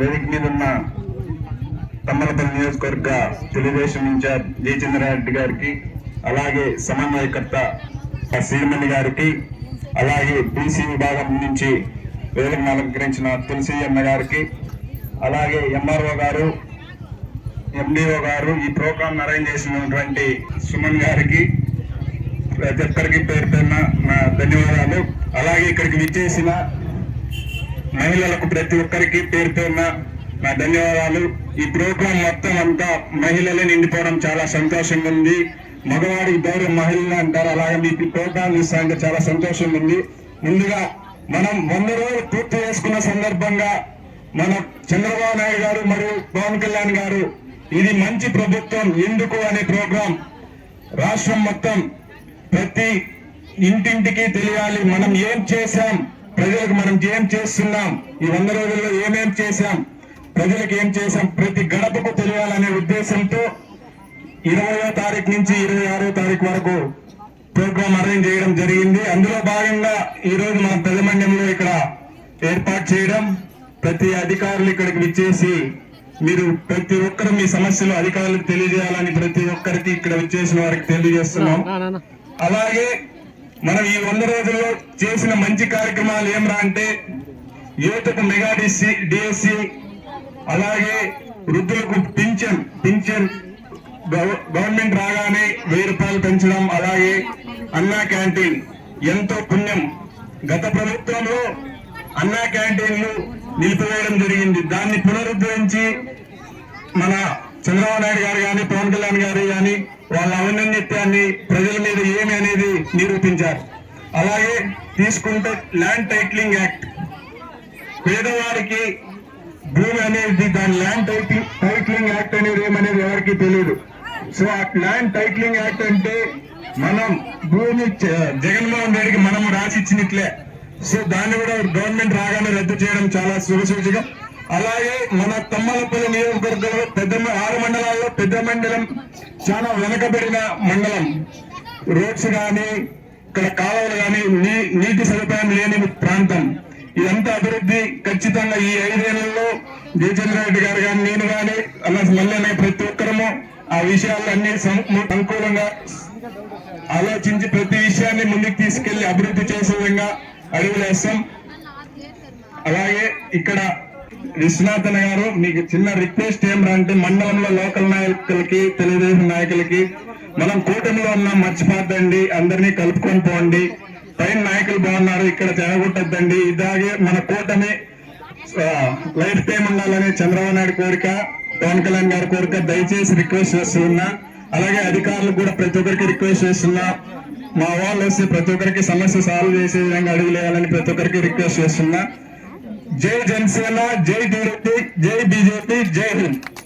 వేదిక మీద ఉన్న తమ్మలపల్లి నియోజకవర్గ తెలుగుదేశం ఇన్ఛార్జ్ జయచంద్రారెడ్డి గారికి అలాగే సమన్వయకర్త శ్రీమణి గారికి అలాగే బీసీ విభాగం నుంచి వేదికను అలంకరించిన తులసి అన్న గారికి అలాగే ఎంఆర్ఓ గారు ఎండిఓ గారు ఈ ప్రోగ్రామ్ అరేంజ్ చేసినటువంటి సుమన్ గారికి ప్రతి ఒక్కరికి పేరు పేరున నా ధన్యవాదాలు. అలాగే ఇక్కడికి విచ్చేసిన మహిళలకు ప్రతి ఒక్కరికి పేరు పేరున నా ధన్యవాదాలు. ఈ ప్రోగ్రాం మొత్తం అంతా మహిళలే నిండిపోవడం చాలా సంతోషంగా ఉంది మగవాడికి గౌరవ మహిళలు అంటారు. అలాగే మీకు ప్రోగ్రాం ఇస్తాంటే చాలా సంతోషంగా ఉంది ముందుగా మనం వంద రోజులు పూర్తి చేసుకున్న సందర్భంగా మన చంద్రబాబు నాయుడు గారు మరియు పవన్ కళ్యాణ్ గారు ఇది మంచి ప్రభుత్వం ఎందుకు అనే ప్రోగ్రాం రాష్ట్రం మొత్తం ప్రతి ఇంటింటికి తెలియాలి. మనం ఏం చేశాం? ప్రజలకు మనం ఏం చేస్తున్నాం? ఈ వంద రోజుల్లో ఏమేం చేశాం? ప్రజలకు ఏం చేశాం? ప్రతి గడపకు తెలియాలనే ఉద్దేశంతో ఇరవయో తారీఖు నుంచి ఇరవై ఆరో తారీఖు వరకు ప్రోగ్రామ్ అరేంజ్ చేయడం జరిగింది. అందులో భాగంగా ఈ రోజు మన పెదమండ్యంలో ఇక్కడ ఏర్పాటు చేయడం ప్రతి అధికారులు ఇక్కడికి విచ్చేసి మీరు ప్రతి ఒక్కరు మీ సమస్యలు అధికారులకు తెలియజేయాలని ప్రతి ఒక్కరికి ఇక్కడ విచ్చేసిన వారికి తెలియజేస్తున్నాం. అలాగే మనం ఈ వంద రోజుల్లో చేసిన మంచి కార్యక్రమాలు ఏమరా అంటే యువతకు మెగా డిసి డిఎస్సి అలాగే వృద్ధులకు పింఛన్ పింఛన్ గవర్నమెంట్ రాగానే వెయ్యి రూపాయలు పెంచడం అలాగే అన్నా క్యాంటీన్. ఎంతో పుణ్యం. గత ప్రభుత్వంలో అన్నా క్యాంటీన్లు నిలిపివేయడం జరిగింది. దాన్ని పునరుద్ధరించి మన చంద్రబాబు నాయుడు గారు కానీ పవన్ కళ్యాణ్ గారు కానీ వాళ్ళ ఔన్నత్యాన్ని ప్రజల మీద ఏమి అనేది నిరూపించారు. అలాగే తీసుకుంటే ల్యాండ్ టైటిలింగ్ యాక్ట్ పేదవారికి భూమి అనేది దాని ల్యాండ్ టైటిల్ టైటిలింగ్ యాక్ట్ అనేది ఏమనేది ఎవరికి తెలియదు సో ఆ ల్యాండ్ టైటిలింగ్ యాక్ట్ అంటే మనం భూమి జగన్మోహన్ రెడ్డికి మనం రాసిచ్చినట్లే. సో దాన్ని కూడా గవర్నమెంట్ రాగానే రద్దు చేయడం చాలా శుభసూచిక అలాగే మన తమ్మలపై నియోజకవర్గంలో పెద్ద ఆరు మండలాల్లో పెద్ద మండలం చాలా వెనకబడిన మండలం. రోడ్స్ కానీ ఇక్కడ కాలువలు కానీ నీటి సదుపాయం లేని ప్రాంతం. ఇదంతా అభివృద్ధి. ఖచ్చితంగా ఈ ఐదేళ్ళలో జయచంద్ర రెడ్డి గారు కానీ నేను కానీ అలా మళ్ళీ ప్రతి ఒక్కరము ఆ విషయాలన్నీ అనుకూలంగా ఆలోచించి ప్రతి విషయాన్ని ముందుకు తీసుకెళ్ళి అభివృద్ధి చేసే విధంగా అడుగులేస్తాం. అలాగే ఇక్కడ విశ్వనాథన్ గారు మీకు చిన్న రిక్వెస్ట్ ఏమరా అంటే మండలంలో లోకల్ నాయకులకి తెలుగుదేశం నాయకులకి మనం కూటమిలో ఉన్నాం మర్చిపోద్దండి అందరినీ కలుపుకొని పోండి. పైన నాయకులు బాగున్నారు ఇక్కడ జరగొట్టద్దండి ఇలాగే మన కూటమి లైఫ్ టైం ఉండాలని చంద్రబాబు నాయుడు కోరిక పవన్ కళ్యాణ్ గారి కోరిక దయచేసి రిక్వెస్ట్ చేస్తున్నా అలాగే అధికారులకు కూడా ప్రతి ఒక్కరికి రిక్వెస్ట్ చేస్తున్నా. మా వాళ్ళు వస్తే ప్రతి ఒక్కరికి సమస్య సాల్వ్ చేసే విధంగా అడుగులేయాలని ప్రతి ఒక్కరికి రిక్వెస్ట్ చేస్తున్నా. जय जनसेना जय डी जय बीजेपी जय हिंद।